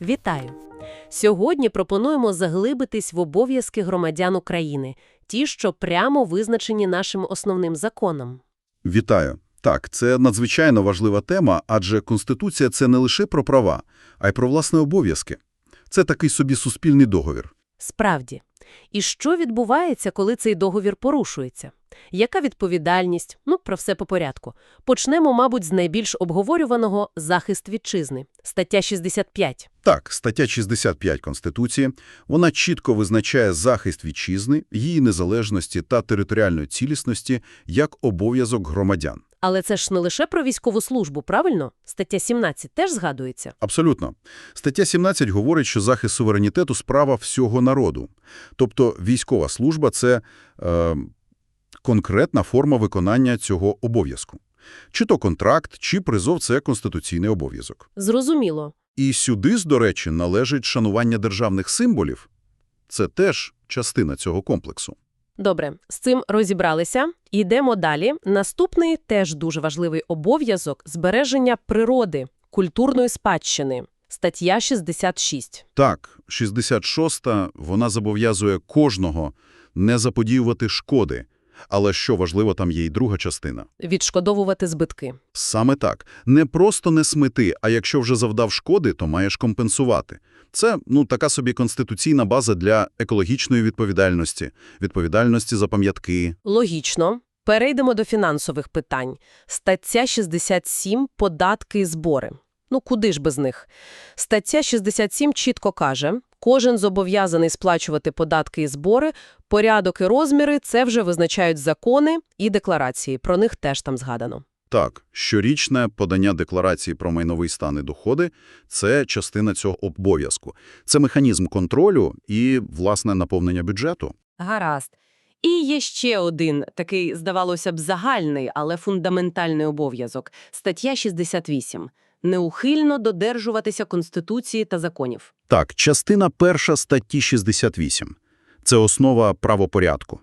Вітаю! Сьогодні пропонуємо заглибитись в обов'язки громадян України, ті, що прямо визначені нашим основним законом. Вітаю. Так, це надзвичайно важлива тема, адже Конституція – це не лише про права, а й про власні обов'язки. Це такий собі суспільний договір. Справді. І що відбувається, коли цей договір порушується? Яка відповідальність? Ну, про все по порядку. Почнемо, мабуть, з найбільш обговорюваного «захист вітчизни» – стаття 65. Так, стаття 65 Конституції, вона чітко визначає захист вітчизни, її незалежності та територіальної цілісності як обов'язок громадян. Але це ж не лише про військову службу, правильно? Стаття 17 теж згадується. Абсолютно. Стаття 17 говорить, що захист суверенітету – справа всього народу. Тобто військова служба – це е, конкретна форма виконання цього обов'язку. Чи то контракт, чи призов – це конституційний обов'язок. Зрозуміло. І сюди, до речі, належить шанування державних символів. Це теж частина цього комплексу. Добре, з цим розібралися. Йдемо далі. Наступний теж дуже важливий обов'язок – збереження природи, культурної спадщини. Стаття 66. Так, 66-та, вона зобов'язує кожного не заподіювати шкоди. Але що важливо, там є й друга частина. Відшкодовувати збитки. Саме так. Не просто не смити, а якщо вже завдав шкоди, то маєш компенсувати. Це, ну, така собі конституційна база для екологічної відповідальності, відповідальності за пам'ятки. Логічно. Перейдемо до фінансових питань. Стаття 67 – податки і збори. Ну, куди ж без них? Стаття 67 чітко каже, кожен зобов'язаний сплачувати податки і збори, порядок і розміри – це вже визначають закони і декларації, про них теж там згадано. Так, щорічне подання декларації про майновий стан і доходи – це частина цього обов'язку. Це механізм контролю і, власне, наповнення бюджету. Гаразд. І є ще один такий, здавалося б, загальний, але фундаментальний обов'язок – стаття 68 – неухильно додержуватися Конституції та законів. Так, частина перша статті 68. Це основа правопорядку.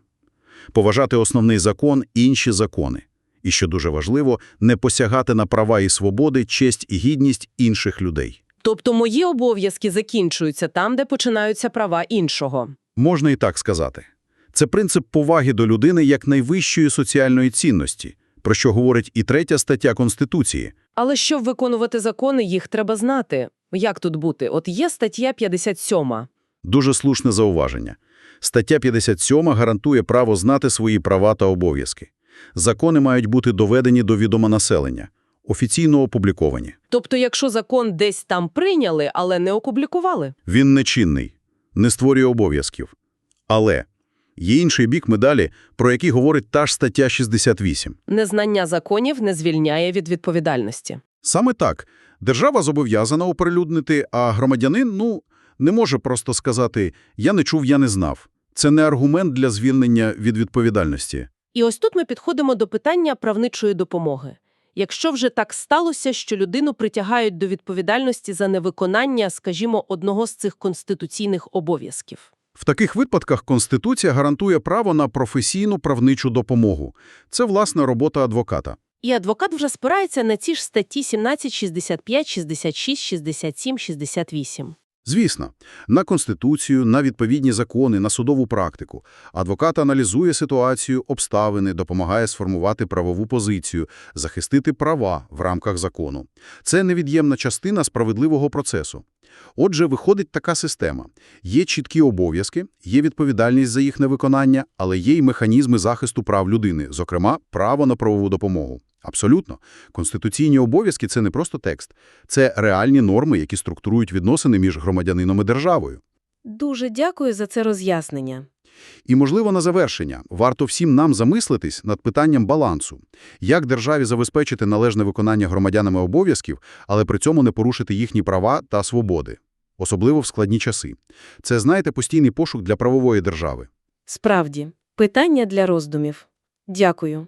Поважати основний закон – інші закони. І, що дуже важливо, не посягати на права і свободи, честь і гідність інших людей. Тобто мої обов'язки закінчуються там, де починаються права іншого. Можна і так сказати. Це принцип поваги до людини як найвищої соціальної цінності, про що говорить і третя стаття Конституції. Але щоб виконувати закони, їх треба знати. Як тут бути? От є стаття 57. Дуже слушне зауваження. Стаття 57 гарантує право знати свої права та обов'язки. Закони мають бути доведені до відома населення, офіційно опубліковані. Тобто, якщо закон десь там прийняли, але не опублікували. Він нечинний, не створює обов'язків. Але є інший бік медалі, про який говорить та ж стаття 68. Незнання законів не звільняє від відповідальності. Саме так. Держава зобов'язана оприлюднити, а громадянин, ну, не може просто сказати «я не чув, я не знав». Це не аргумент для звільнення від відповідальності. І ось тут ми підходимо до питання правничої допомоги. Якщо вже так сталося, що людину притягають до відповідальності за невиконання, скажімо, одного з цих конституційних обов'язків. В таких випадках Конституція гарантує право на професійну правничу допомогу. Це, власне, робота адвоката. І адвокат вже спирається на ці ж статті 17, 65, 66, 67, 68. Звісно, на Конституцію, на відповідні закони, на судову практику. Адвокат аналізує ситуацію, обставини, допомагає сформувати правову позицію, захистити права в рамках закону. Це невід'ємна частина справедливого процесу. Отже, виходить така система. Є чіткі обов'язки, є відповідальність за їх невиконання, але є й механізми захисту прав людини, зокрема, право на правову допомогу. Абсолютно. Конституційні обов'язки – це не просто текст. Це реальні норми, які структурують відносини між громадянином і державою. Дуже дякую за це роз'яснення. І, можливо, на завершення, варто всім нам замислитись над питанням балансу. Як державі забезпечити належне виконання громадянами обов'язків, але при цьому не порушити їхні права та свободи? Особливо в складні часи. Це, знаєте, постійний пошук для правової держави. Справді, питання для роздумів. Дякую.